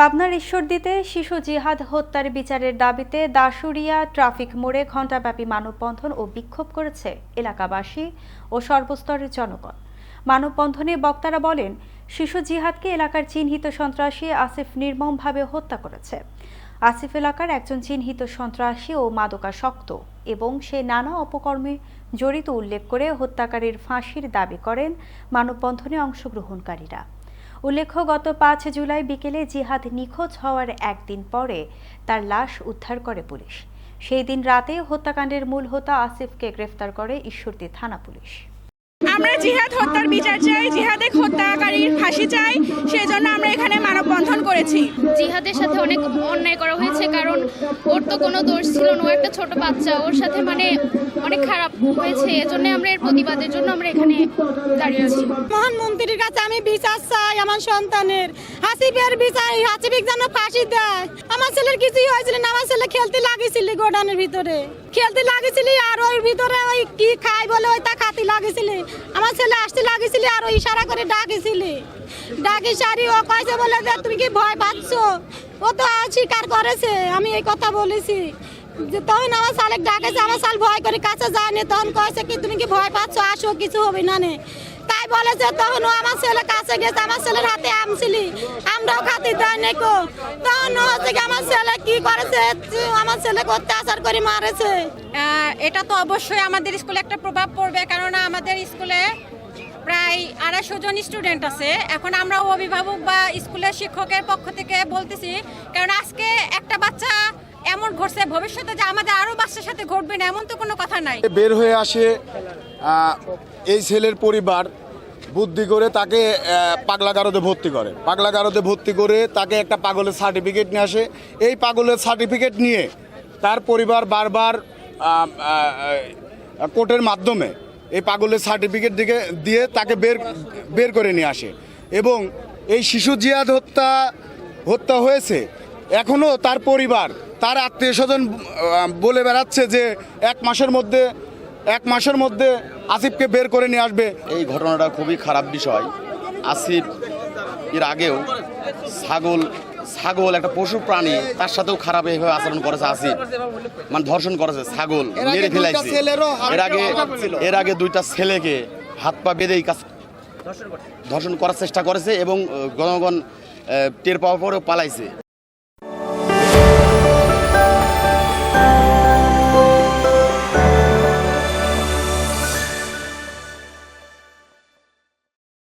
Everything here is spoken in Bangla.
পাবনার ঈশ্বরদীতে শিশু জিহাদ হত্যার বিচারের দাবিতে দাসুরিয়া ট্রাফিক মোড়ে ঘণ্টাব্যাপী মানববন্ধন ও বিক্ষোভ করেছে এলাকাবাসী ও সর্বস্তরের জনগণ। মানববন্ধনে বক্তারা বলেন, শিশু জিহাদকে এলাকার চিহ্নিত সন্ত্রাসী আসিফ নির্মমভাবে হত্যা করেছে। আসিফ এলাকার একজন চিহ্নিত সন্ত্রাসী ও মাদকাসক্ত এবং সে নানা অপকর্মে জড়িত উল্লেখ করে হত্যাকারীর ফাঁসির দাবি করেন মানববন্ধনে অংশগ্রহণকারীরা। উল্লেখ্য, গত পাঁচ জুলাই বিকেলে জিহাদ নিখোঁজ হওয়ার একদিন পরে তার লাশ উদ্ধার করে পুলিশ। সেই দিন রাতে হত্যাকাণ্ডের মূল হোতা আসিফকে গ্রেফতার করে ঈশ্বরদী থানা পুলিশ। আমরা জিহাদ হত্যার বিচার চাই, জিহাদে হত্যাকারীর ফাঁসি চাই, সেজন্য আমরা করেছি। জিহাদের সাথে অনেক অন্যায় করা হয়েছে, কারণ ওর তো কোনো দোষ ছিল না, ও একটা ছোট বাচ্চা, ওর সাথে মানে অনেক খারাপ হয়েছে, এজন্য আমরা এর প্রতিবাদের জন্য আমরা এখানে দাঁড়িয়েছি মন্ত্রীর কাছে আমি বিচার চাই আমার সন্তানের। হাসিবের বিচার হাসিবিক যেন ফাঁসি দেয়। আমার ছেলের কিছুই হয়েছিল না, আমার ছেলে খেলতে লাগিয়েছিল গোডাউনের ভিতরে। খেলতে লাগেছিল আর ওই ভিতরে ওই কি খাই বলে ওই তা খাতে লাগেছিল। আমার ছেলে আসতে লাগেছিল আর ওই ইশারা করে ডাকেছিল। ডাকি সারি ও কয়েছে বলে যে তুমি কি ভয় পাচ্ছ? ও তো স্বীকার করেছে, আমি এই কথা বলেছি। যে তখন আমার শালেক ডাকেছে, আমার শাল ভয় করে কাছে যায়নি তখন কয়েছে কি, তুমি কি ভয় পাচ্ছ? আসো, কিছু হবে না নে। বলেছে তখন ও আমার ছেলে কাছে গেছে আমার ছেলের হাতে আমছিলি আমরাও খাতি দেয় নাকো তখন ও হচ্ছে কি আমার ছেলে কি করেছে আমার ছেলে করতে আসার করে মারেছে। আহ, এটা তো অবশ্যই আমাদের স্কুলে একটা প্রভাব পড়বে কেননা আমাদের স্কুলে প্রায় আড়াইশো জন স্টুডেন্ট আছে। এখন আমরা অভিভাবক বা স্কুলের শিক্ষকের পক্ষ থেকে বলতেছি কারণ আজকে একটা বাচ্চা এমন ঘটছে ভবিষ্যতে যে আমাদের আরও বাচ্চার সাথে ঘটবে না এমন তো কোনো কথা নাই। বের হয়ে আসে আহ, এই ছেলের পরিবার বুদ্ধি করে তাকে আহ, পাগলা গারদে ভর্তি করে। পাগলা গারদে ভর্তি করে তাকে একটা পাগলের সার্টিফিকেট নিয়ে আসে। এই পাগলের সার্টিফিকেট নিয়ে তার পরিবার বারবার কোর্টের মাধ্যমে এই পাগলের সার্টিফিকেট দিকে দিয়ে তাকে বের বের করে নিয়ে আসে। এবং এই শিশু জিয়াদ হত্যা হত্যা হয়েছে। এখনও তার পরিবার তার আত্মীয় স্বজন বলে বেড়াচ্ছে যে এক মাসের মধ্যে এক মাসের মধ্যে আসিফকে বের করে নিয়ে আসবে। এই ঘটনাটা খুবই খারাপ বিষয়। আসিফ এর আগেও ছাগল ছাগল একটা পশু প্রাণী তার সাথেও খারাপ এইভাবে আচরণ করেছে আসিফ। মানে ধর্ষণ করেছে ছাগল মেরে ফেলাইছে। এর আগে এর আগে দুইটা ছেলেকে হাত পা বেঁধে এই কাজ ধর্ষণ করার চেষ্টা করেছে এবং জনগণ টের পাওয়ার পরেও পালাইছে।